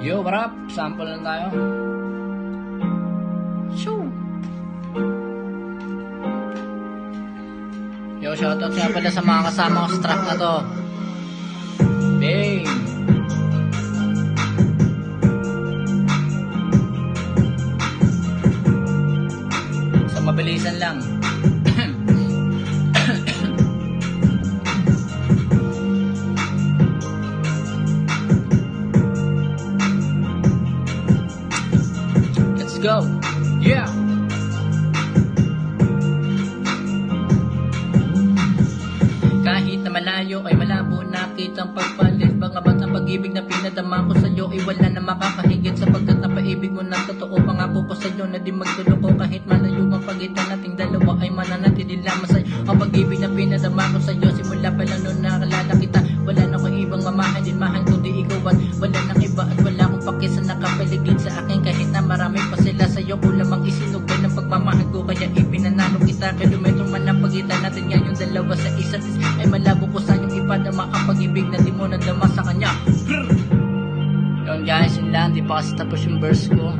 Yo, up? Sample lang tayo. Shoo! Yo, shoutout nga pala sa mga kasama ko sa track na to. Bang! So, mabilisan lang. Go. Yeah. Kahit na malayo ay malabo nakita ang pagpalit. Mga batang pag-ibig na pinadama ko sa'yo Ay wala na makakahigit. Sapagkat napaibig mo ng totoo Pangako ko sa'yo na di magtuloko. Kahit malayo ang pagitan nating dalawa Ay mananatili lamang sa'yo. Ang pag-ibig na pinadama ko sa'yo Simula pa lang noon nakalala kita. Wala na akong ibang mamahan din mahal Kaya ipinanalo kita. Kilometro man ang pagitan natin ngayon Dalawa sa isa't isa. Ay malabo ko sa iyong ipadama Ang pag-ibig na di mo nadama sa kanya. Yun guys, yun lang. Di pa kasi tapos yung verse ko